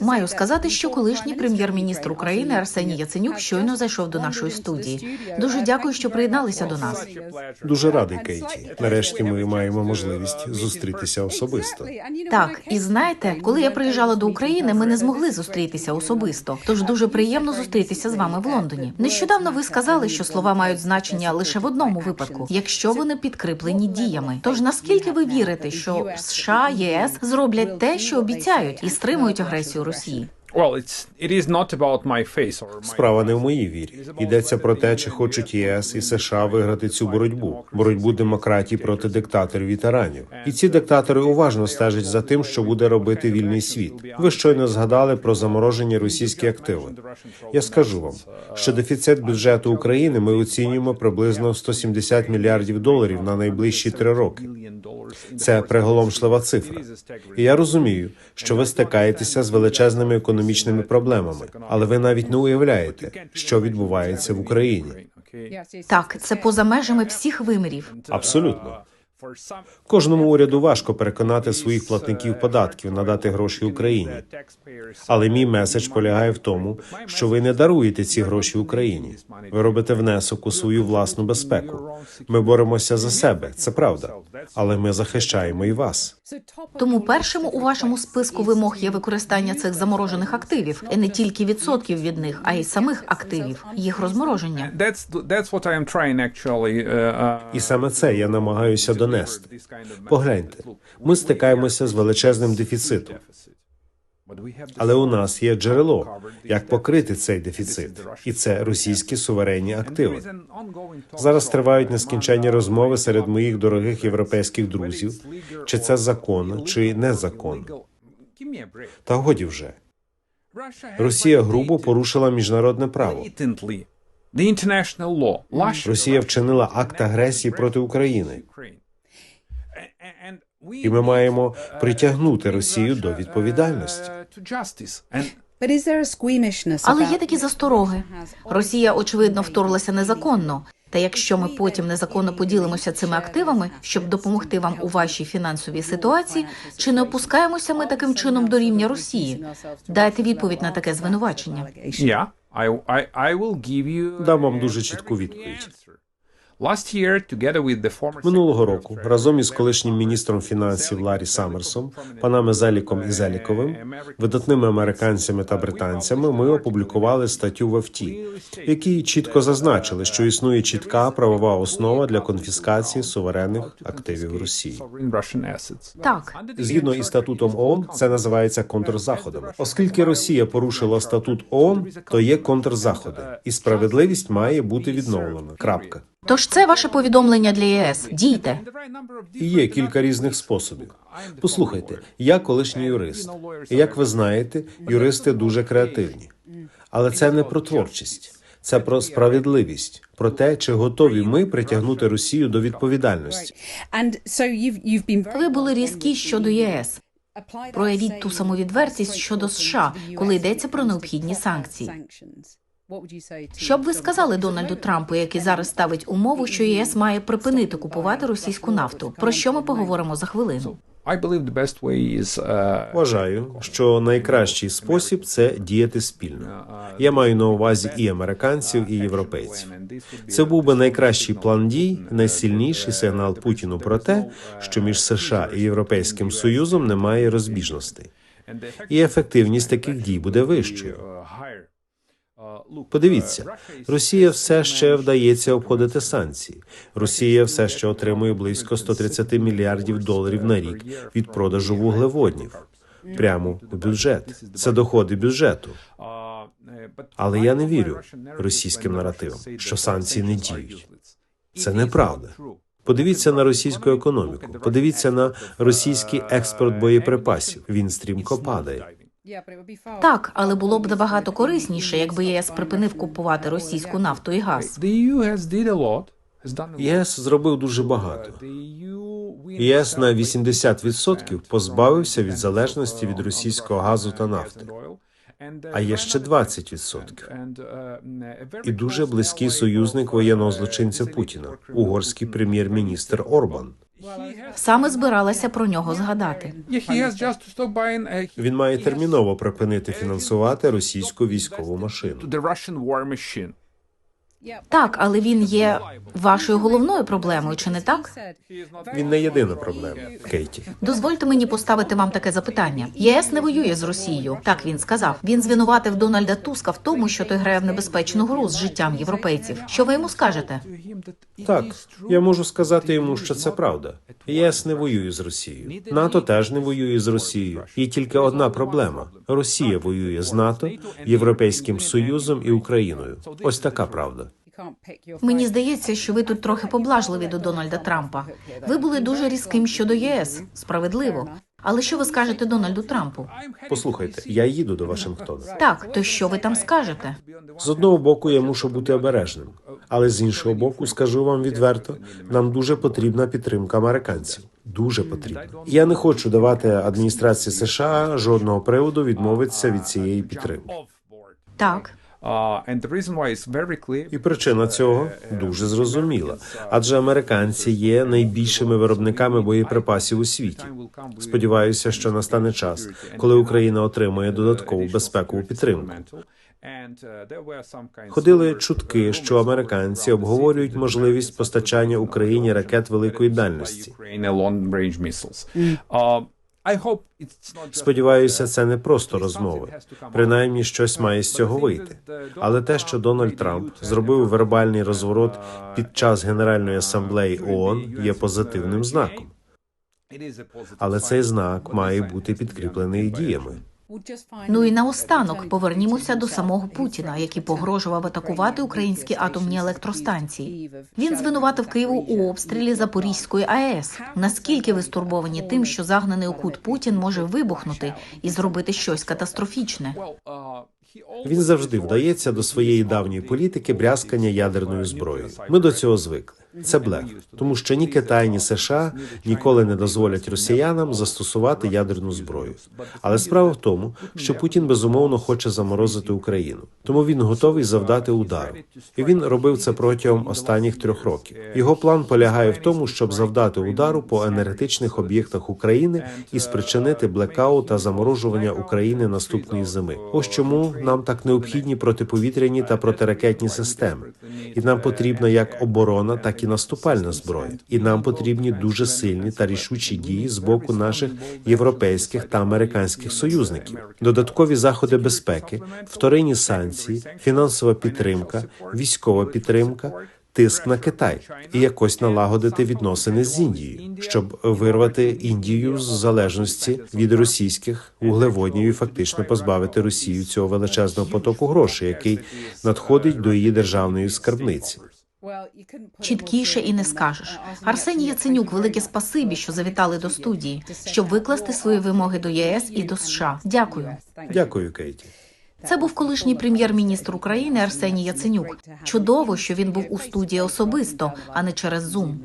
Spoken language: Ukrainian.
Маю сказати, що колишній прем'єр-міністр України Арсеній Яценюк щойно зайшов до нашої студії. Дуже дякую, що приєдналися до нас. Дуже радий, Кейті. Нарешті ми маємо можливість зустрітися особисто. Так, і знаєте, коли я приїжджала до України, ми не змогли зустрітися особисто. Тож дуже приємно зустрітися з вами в Лондоні. Нещодавно ви сказали, що слова мають значення лише в одному випадку, якщо вони підкріплені діями. Тож наскільки ви вірите, що США ЄС зроблять те, що обіцяють, і стримують агресію Росії? Справа не в моїй вірі. Йдеться про те, чи хочуть ЄС і США виграти цю боротьбу, боротьбу демократій проти диктаторів і тиранів. І ці диктатори уважно стежать за тим, що буде робити вільний світ. Ви щойно згадали про заморожені російські активи. Я скажу вам, що дефіцит бюджету України ми оцінюємо приблизно 170 мільярдів доларів на найближчі три роки. Це приголомшлива цифра. І я розумію, що ви стикаєтеся з величезними економічними проблемами, але ви навіть не уявляєте, що відбувається в Україні. Так, це поза межами всіх вимірів. Абсолютно. Кожному уряду важко переконати своїх платників податків надати гроші Україні. Але мій меседж полягає в тому, що ви не даруєте ці гроші Україні. Ви робите внесок у свою власну безпеку. Ми боремося за себе, це правда, але ми захищаємо і вас. Тому першим у вашому списку вимог є використання цих заморожених активів, і не тільки відсотків від них, а й самих активів, їх розмороження. Uh, uh, І саме це я намагаюся донести. Погляньте, ми стикаємося з величезним дефіцитом, але у нас є джерело, як покрити цей дефіцит, і це російські суверенні активи. Зараз тривають нескінченні розмови серед моїх дорогих європейських друзів, чи це законно, чи незаконно. Та годі вже Росія грубо порушила міжнародне право. Росія вчинила акт агресії проти України, і ми маємо притягнути Росію до відповідальності. Але є такі застороги. Росія очевидно вторглася незаконно. Та якщо ми потім незаконно поділимося цими активами, щоб допомогти вам у вашій фінансовій ситуації, чи не опускаємося ми таким чином до рівня Росії? Дайте відповідь на таке звинувачення. yeah, give you Дам вам дуже чітку відповідь. Минулого року разом із колишнім міністром фінансів Ларі Саммерсом, панами Зеліком і Зеліковим, видатними американцями та британцями, ми опублікували статтю в ЕФТ, в якій чітко зазначили, що існує чітка правова основа для конфіскації суверенних активів Росії. Так, Згідно із статутом ООН, це називається контрзаходами. Оскільки Росія порушила статут ООН, то є контрзаходи, і справедливість має бути відновлена. Крапка. Тож це ваше повідомлення для ЄС. Дійте. Є кілька різних способів. Послухайте, я колишній юрист. І як ви знаєте, юристи дуже креативні. Але це не про творчість, це про справедливість, про те, чи готові ми притягнути Росію до відповідальності. Ви були різкі щодо ЄС. Проявіть ту саму відвертість щодо США, коли йдеться про необхідні санкції. Що б ви сказали Дональду Трампу, який зараз ставить умову, що ЄС має припинити купувати російську нафту? Про що ми поговоримо за хвилину? Uh, Вважаю, що найкращий спосіб це діяти спільно. Я маю на увазі і американців, і європейців. Це був би найкращий план дій, найсильніший сигнал Путіну про те, що між США і Європейським Союзом немає розбіжностей, і ефективність таких дій буде вищою. Подивіться, Росія все ще вдається обходити санкції. Росія все ще отримує близько 130 мільярдів доларів на рік від продажу вуглеводнів прямо у бюджет. Це доходи бюджету. Але я не вірю російським наративам, що санкції не діють. Це неправда. Подивіться на російську економіку. Подивіться на російський експорт боєприпасів. Він стрімко падає. Так, але було б набагато корисніше, якби єС припинив купувати російську нафту і газ. ЄС зробив дуже багато. ЄС на 80% позбавився від залежності від російського газу та нафти. А є ще 20%. І дуже близький союзник воєнного злочинця Путіна, угорський прем'єр-міністр Орбан. Саме збиралася про нього згадати. Він має терміново припинити фінансувати російську військову машину. Так, але він є вашою головною проблемою, чи не так? Він не єдина проблема, Кейті. Дозвольте мені поставити вам таке запитання. ЄС не воює з Росією. Так він сказав. Він звинуватив Дональда Туска в тому, що той грає в небезпечну гру з життям європейців. Що ви йому скажете? Так, я можу сказати йому, що це правда. ЄС не воює з Росією. НАТО теж не воює з Росією. Є тільки одна проблема: Росія воює з НАТО, Європейським Союзом і Україною. Ось така правда. Мені здається, що ви тут трохи поблажливі до Дональда Трампа. Ви були дуже різким щодо ЄС. Справедливо. Але що ви скажете Дональду Трампу? Послухайте, я їду до Вашингтона. Так, то що ви там скажете? З одного боку, я мушу бути обережним, але з іншого боку, скажу вам відверто, нам дуже потрібна підтримка американців. Дуже потрібна. Я не хочу давати адміністрації США жодного приводу відмовитися від цієї підтримки. Так, Uh, and the reason why is very clear. І причина цього дуже зрозуміла, адже американці є найбільшими виробниками боєприпасів у світі. Сподіваюся, що настане час, коли Україна отримає додаткову безпекову підтримку. Ходили чутки, що американці обговорюють можливість постачання Україні ракет великої дальності. Сподіваюся, це не просто розмови. Принаймні, щось має з цього вийти. Але те, що Дональд Трамп зробив вербальний розворот під час Генеральної асамблеї ООН, є позитивним знаком. Але цей знак має бути підкріплений діями. Ну і наостанок повернімося до самого Путіна, який погрожував атакувати українські атомні електростанції. Він звинуватив Києву у обстрілі Запорізької АЕС. Наскільки ви стурбовані тим, що загнаний у кут Путін може вибухнути і зробити щось катастрофічне? Він завжди вдається до своєї давньої політики брязкання ядерною зброєю. Ми до цього звикли. Це блеф, тому що ні Китай, ні США ніколи не дозволять росіянам застосувати ядерну зброю. Але справа в тому, що Путін безумовно хоче заморозити Україну, тому він готовий завдати удару. І він робив це протягом останніх трьох років. Його план полягає в тому, щоб завдати удару по енергетичних об'єктах України і спричинити блекаут та заморожування України наступної зими. Ось чому нам так необхідні протиповітряні та протиракетні системи, і нам потрібна як оборона, так і наступальна зброя. І нам потрібні дуже сильні та рішучі дії з боку наших європейських та американських союзників, додаткові заходи безпеки, вторинні санкції, фінансова підтримка, військова підтримка. Тиск на Китай і якось налагодити відносини з Індією, щоб вирвати Індію з залежності від російських вуглеводнів і фактично позбавити Росію цього величезного потоку грошей, який надходить до її державної скарбниці. Чіткіше і не скажеш. Арсеній Яценюк, велике спасибі, що завітали до студії, щоб викласти свої вимоги до ЄС і до США. Дякую. Дякую, Кейті. Це був колишній прем'єр-міністр України Арсеній Яценюк. Чудово, що він був у студії особисто, а не через Zoom.